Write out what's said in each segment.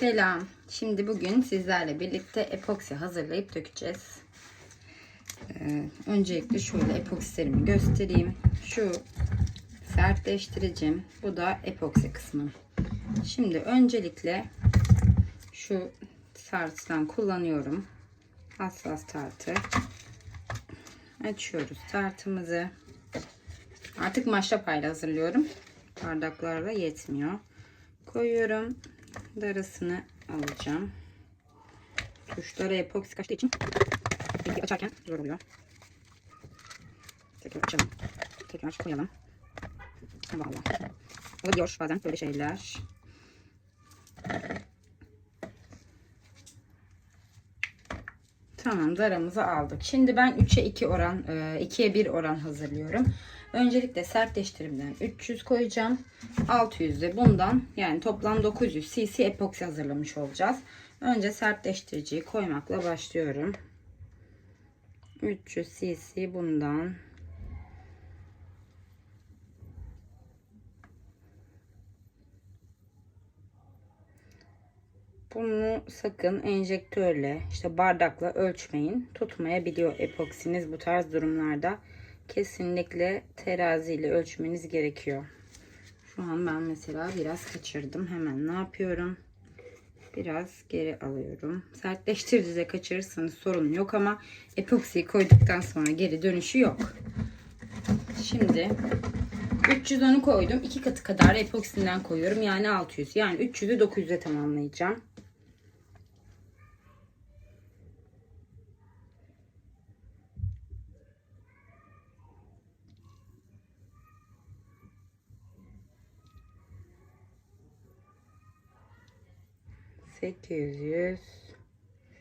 Selam. Şimdi bugün sizlerle birlikte epoksi hazırlayıp dökeceğiz. Ee, öncelikle şöyle epoksilerimi göstereyim. Şu sertleştiricim. Bu da epoksi kısmı. Şimdi öncelikle şu tartıdan kullanıyorum. Hassas tartı. Açıyoruz tartımızı. Artık maşrapayla hazırlıyorum. Bardaklarla yetmiyor. Koyuyorum. Darasını alacağım. Tuşlara epoksi kaçtığı için bilgi açarken zor oluyor. Tekrar açalım. Tekrar koyalım. Vallahi. Oluyor bazen böyle şeyler. Tamam daramızı aldık. Şimdi ben 3'e 2 oran, 2'ye 1 oran hazırlıyorum. Öncelikle sertleştirimden 300 koyacağım. 600 de bundan yani toplam 900 cc epoksi hazırlamış olacağız. Önce sertleştiriciyi koymakla başlıyorum. 300 cc bundan. Bunu sakın enjektörle işte bardakla ölçmeyin. Tutmayabiliyor epoksiniz bu tarz durumlarda. Kesinlikle teraziyle ölçmeniz gerekiyor. Şu an ben mesela biraz kaçırdım. Hemen ne yapıyorum? Biraz geri alıyorum. Sertleştiriciyle kaçırırsanız sorun yok ama epoksiyi koyduktan sonra geri dönüşü yok. Şimdi 310'u koydum. 2 katı kadar epoksinden koyuyorum. Yani 600. Yani 300'ü 900'e tamamlayacağım. Sekiz yüz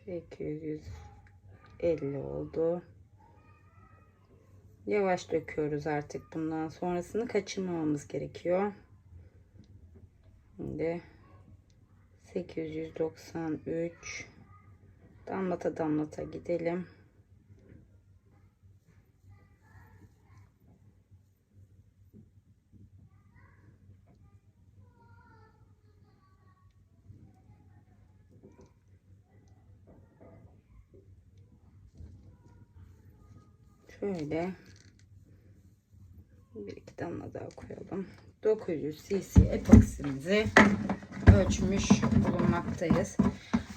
sekiz yüz elli oldu. Yavaş döküyoruz artık bundan sonrasını kaçırmamamız gerekiyor. Şimdi 893 damlata damlata gidelim. Şöyle bir iki damla daha koyalım. 900 cc epoksimizi ölçmüş bulunmaktayız.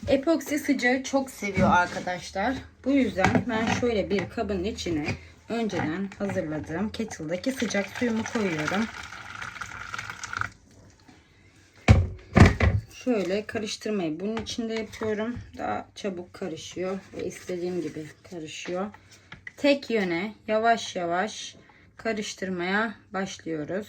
Epoksi sıcağı çok seviyor arkadaşlar. Bu yüzden ben şöyle bir kabın içine önceden hazırladığım kettle'daki sıcak suyumu koyuyorum. Şöyle karıştırmayı bunun içinde yapıyorum. Daha çabuk karışıyor ve istediğim gibi karışıyor. Tek yöne yavaş yavaş karıştırmaya başlıyoruz.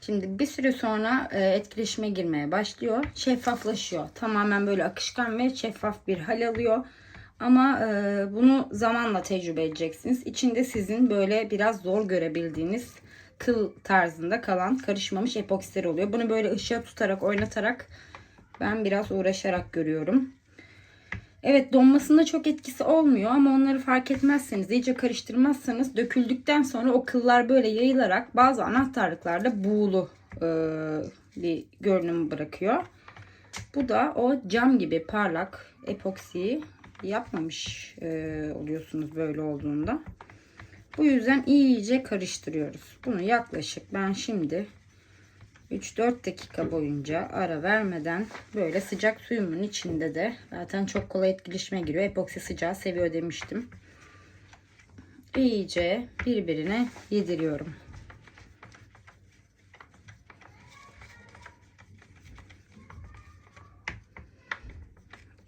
Şimdi bir süre sonra e, etkileşime girmeye başlıyor. Şeffaflaşıyor. Tamamen böyle akışkan ve şeffaf bir hal alıyor. Ama e, bunu zamanla tecrübe edeceksiniz. İçinde sizin böyle biraz zor görebildiğiniz kıl tarzında kalan karışmamış epoksiler oluyor. Bunu böyle ışığa tutarak oynatarak ben biraz uğraşarak görüyorum. Evet donmasında çok etkisi olmuyor ama onları fark etmezseniz iyice karıştırmazsanız döküldükten sonra o kıllar böyle yayılarak bazı anahtarlıklarda buğulu e, görünüm bırakıyor. Bu da o cam gibi parlak epoksiyi yapmamış e, oluyorsunuz böyle olduğunda. Bu yüzden iyice karıştırıyoruz. Bunu yaklaşık ben şimdi 3-4 dakika boyunca ara vermeden böyle sıcak suyumun içinde de zaten çok kolay etkileşime giriyor. Epoksi sıcağı seviyor demiştim. İyice birbirine yediriyorum.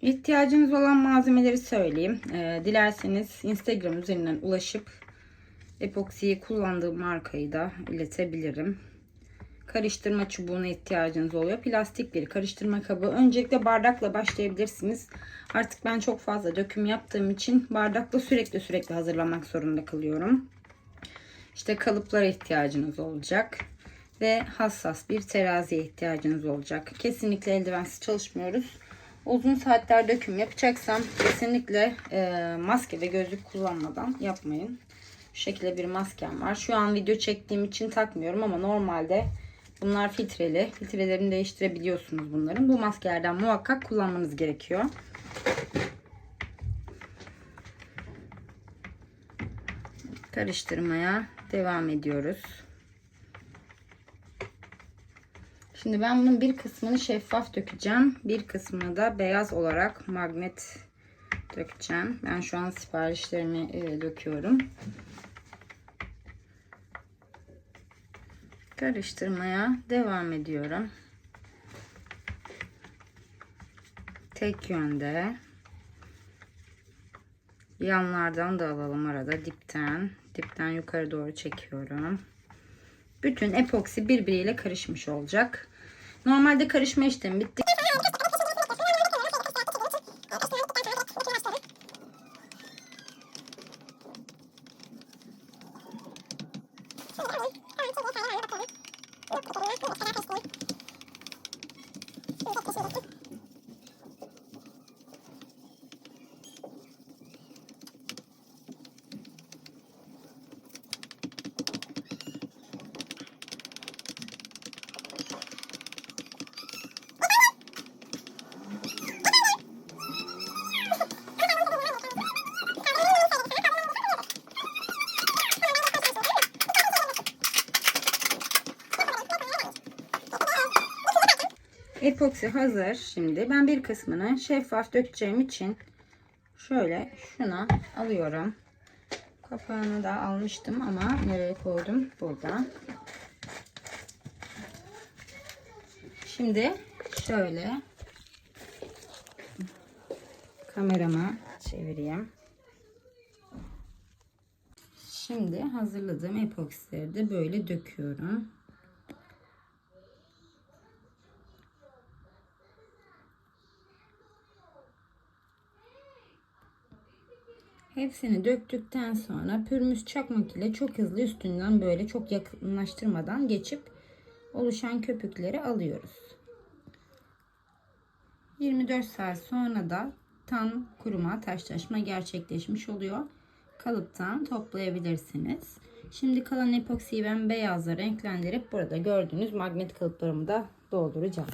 İhtiyacınız olan malzemeleri söyleyeyim. Ee, dilerseniz Instagram üzerinden ulaşıp epoksiyi kullandığım markayı da iletebilirim karıştırma çubuğuna ihtiyacınız oluyor. Plastik bir karıştırma kabı. Öncelikle bardakla başlayabilirsiniz. Artık ben çok fazla döküm yaptığım için bardakla sürekli sürekli hazırlamak zorunda kalıyorum. İşte kalıplara ihtiyacınız olacak. Ve hassas bir teraziye ihtiyacınız olacak. Kesinlikle eldivensiz çalışmıyoruz. Uzun saatler döküm yapacaksam kesinlikle e, maske ve gözlük kullanmadan yapmayın. Şu şekilde bir maskem var. Şu an video çektiğim için takmıyorum ama normalde Bunlar filtreli. Filtrelerini değiştirebiliyorsunuz bunların. Bu maskelerden muhakkak kullanmanız gerekiyor. Karıştırmaya devam ediyoruz. Şimdi ben bunun bir kısmını şeffaf dökeceğim. Bir kısmını da beyaz olarak magnet dökeceğim. Ben şu an siparişlerimi e, döküyorum. Karıştırmaya devam ediyorum. Tek yönde. Yanlardan da alalım arada dipten. Dipten yukarı doğru çekiyorum. Bütün epoksi birbiriyle karışmış olacak. Normalde karışma işlemi bitti. ハロウィーンそのまま帰らないでください。Epoksi hazır. Şimdi ben bir kısmını şeffaf dökeceğim için şöyle şuna alıyorum. Kapağını da almıştım ama nereye koydum? Burada. Şimdi şöyle kamerama çevireyim. Şimdi hazırladığım epoksileri de böyle döküyorum. Hepsini döktükten sonra pürmüz çakmak ile çok hızlı üstünden böyle çok yakınlaştırmadan geçip oluşan köpükleri alıyoruz. 24 saat sonra da tam kuruma taşlaşma gerçekleşmiş oluyor. Kalıptan toplayabilirsiniz. Şimdi kalan epoksiyi ben beyazla renklendirip burada gördüğünüz magnet kalıplarımı da dolduracağım.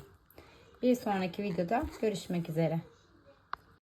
Bir sonraki videoda görüşmek üzere.